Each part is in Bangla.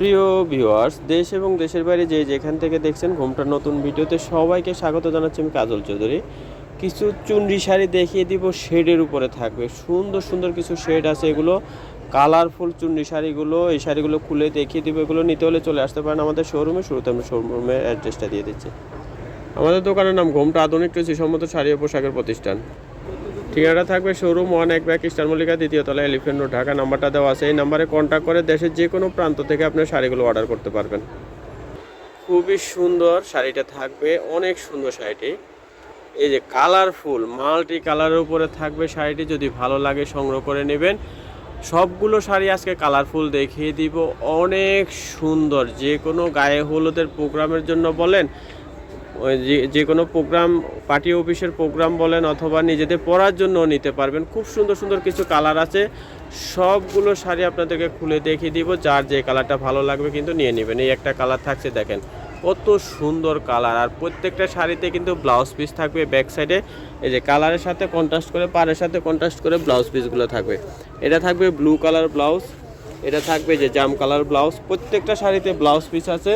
প্রিয় ভিউয়ার্স দেশ এবং দেশের বাইরে যে যেখান থেকে দেখছেন ঘুমটার নতুন ভিডিওতে সবাইকে স্বাগত জানাচ্ছি আমি কাজল চৌধুরী। কিছু চুনরি শাড়ি দেখিয়ে দিব, শেডের উপরে থাকবে। সুন্দর সুন্দর কিছু শেড আছে এগুলো। কালারফুল চুনরি শাড়িগুলো, এই শাড়িগুলো খুলে দেখিয়ে দিব, এগুলো নিতে হলে চলে আসতে পারেন আমাদের শোরুমে শুরুতে আমি শোরুমের অ্যাড্রেসটা দিয়ে দিচ্ছি। আমাদের দোকানের নাম ঘোমটা আধুনিক কৃষি সম্মত শাড়ি ও পোশাকের প্রতিষ্ঠান। ঠিকানাটা থাকবে শোরুম ওয়ান এক ব্যাক স্টার মল্লিকা, দ্বিতীয় তলা এলিফেন্ট রোড ঢাকা, নাম্বারটা দেওয়া আছে। এই নাম্বারে কন্ট্যাক্ট করে দেশের যে কোনো প্রান্ত থেকে আপনার শাড়িগুলো অর্ডার করতে পারবেন। খুবই সুন্দর শাড়িটা থাকবে, অনেক সুন্দর শাড়িটি। এই যে কালারফুল মাল্টি কালারের উপরে থাকবে শাড়িটি, যদি ভালো লাগে সংগ্রহ করে নেবেন। সবগুলো শাড়ি আজকে কালারফুল দেখিয়ে দিব। অনেক সুন্দর যে কোনো গায়ে হলুদের প্রোগ্রামের জন্য বলেন যে যে কোনো প্রোগ্রাম পার্টি অফিসের প্রোগ্রাম বলেন অথবা নিজেদের পরার জন্য নিতে পারবেন। খুব সুন্দর সুন্দর কিছু কালার আছে। সবগুলো শাড়ি আপনাদেরকে খুলে দেখিয়ে দিব, যার যে কালারটা ভালো লাগবে কিন্তু নিয়ে নেবেন। এই একটা কালার থাকছে, দেখেন। কত সুন্দর কালার আর প্রত্যেকটা শাড়িতে কিন্তু ব্লাউজ পিস থাকবে ব্যাক সাইডে এই যে কালারের সাথে কন্ট্রাস্ট করে পাড়ের সাথে কন্ট্রাস্ট করে ব্লাউজ পিসগুলো থাকবে। এটা থাকবে ব্লু কালার ব্লাউজ এটা থাকবে যে জাম কালার ব্লাউজ। প্রত্যেকটা শাড়িতে ব্লাউজ পিস আছে।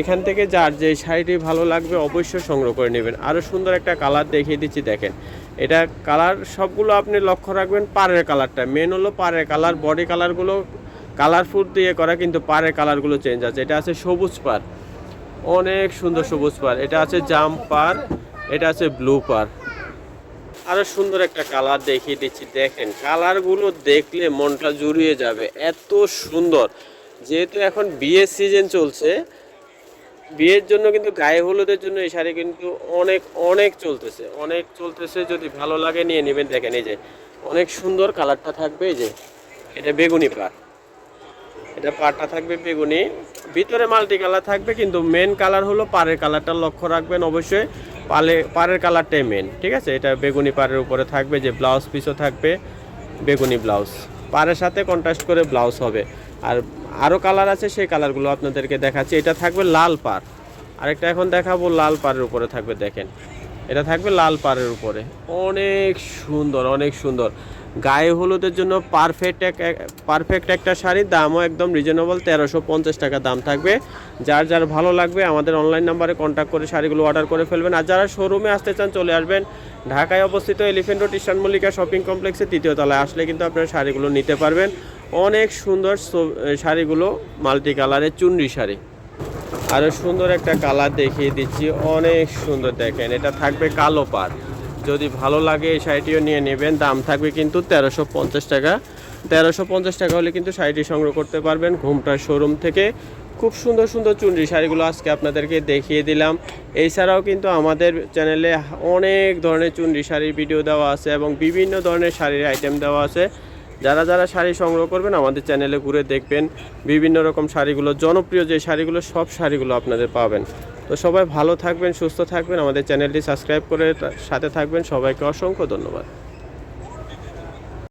এখান থেকে যার যে শাড়িটি ভালো লাগবে অবশ্যই সংগ্রহ করে নেবেন। আরও সুন্দর একটা কালার দেখিয়ে দিচ্ছি, দেখেন। এটা কালার সবগুলো আপনি লক্ষ্য রাখবেন পাড়ের কালারটা। মেন হলো পাড়ের কালার বডি কালারগুলো কালারফুল দিয়ে করা, কিন্তু পাড়ের কালারগুলো চেঞ্জ আছে। এটা আছে সবুজ পাড়। অনেক সুন্দর সবুজ পার এটা আছে জাম পার এটা আছে ব্লু পাড়। আরও সুন্দর একটা কালার দেখিয়ে দিচ্ছি, দেখেন। কালারগুলো দেখলে মনটা জুড়িয়ে যাবে। এত সুন্দর। যেহেতু এখন বিয়ের সিজন চলছে, বিয়ের জন্য কিন্তু গায়ে হলুদের জন্য এই শাড়ি কিন্তু অনেক অনেক চলতেছে। অনেক চলতেছে, যদি ভালো লাগে নিয়ে নেবেন। দেখেন এই যে, অনেক সুন্দর কালারটা থাকবে এই যে, এটা বেগুনি পাড়। এটা পাড়টা থাকবে বেগুনি। ভিতরে মাল্টি কালার থাকবে, কিন্তু মেন কালার হলো পাড়ের কালারটা লক্ষ্য রাখবেন অবশ্যই। পালে, পাড়ের কালারটাই মেন ঠিক আছে? এটা বেগুনি পাড়ের উপরে থাকবে, যে ব্লাউজ পিসও থাকবে, বেগুনি ব্লাউজ পাড়ের সাথে কন্ট্রাস্ট করে ব্লাউজ হবে। আর আরও কালার আছে, সেই কালারগুলো আপনাদেরকে দেখাচ্ছি। এটা থাকবে লাল পাড়। আরেকটা এখন দেখাবো, লাল পাড়ের উপরে থাকবে, দেখেন। এটা থাকবে লাল পাড়ের উপরে। অনেক সুন্দর অনেক সুন্দর। গায়ে হলুদের জন্য পারফেক্ট এক পারফেক্ট একটা শাড়ির দামও একদম রিজনেবল তেরোশো পঞ্চাশ টাকা দাম থাকবে। যার যার ভালো লাগবে, আমাদের অনলাইন নাম্বারে কন্ট্যাক্ট করে শাড়িগুলো অর্ডার করে ফেলবেন। আর যারা শোরুমে আসতে চান, চলে আসবেন। ঢাকায় অবস্থিত elephant road eastern Mallika shopping কমপ্লেক্সে তৃতীয় তলায়। আসলে কিন্তু আপনারা শাড়িগুলো নিতে পারবেন। অনেক সুন্দর শাড়িগুলো, মাল্টি কালারের চুনরি শাড়ি। আরও সুন্দর একটা কালার দেখিয়ে দিচ্ছি। অনেক সুন্দর দেখেন, এটা থাকবে কালো পাড়। যদি ভালো লাগে এই শাড়িটিও নিয়ে নেবেন, দাম থাকবে কিন্তু তেরোশো পঞ্চাশ টাকা। তেরোশো পঞ্চাশ টাকা হলে কিন্তু শাড়িটি সংগ্রহ করতে পারবেন ঘুমটার শোরুম থেকে। খুব সুন্দর সুন্দর চুনরি শাড়িগুলো আজকে আপনাদেরকে দেখিয়ে দিলাম। এছাড়াও কিন্তু আমাদের চ্যানেলে অনেক ধরনের চুনরি শাড়ির ভিডিও দেওয়া আছে এবং বিভিন্ন ধরনের শাড়ির আইটেম দেওয়া আছে। যারা যারা শাড়ি সংগ্রহ করবেন আমাদের চ্যানেলে ঘুরে দেখবেন বিভিন্ন রকম শাড়িগুলো, জনপ্রিয় যে শাড়িগুলো, সব শাড়িগুলো আপনাদের পাবেন। তো সবাই ভালো থাকবেন, সুস্থ থাকবেন। আমাদের চ্যানেলটি সাবস্ক্রাইব করে সাথে থাকবেন। সবাইকে অসংখ্য ধন্যবাদ।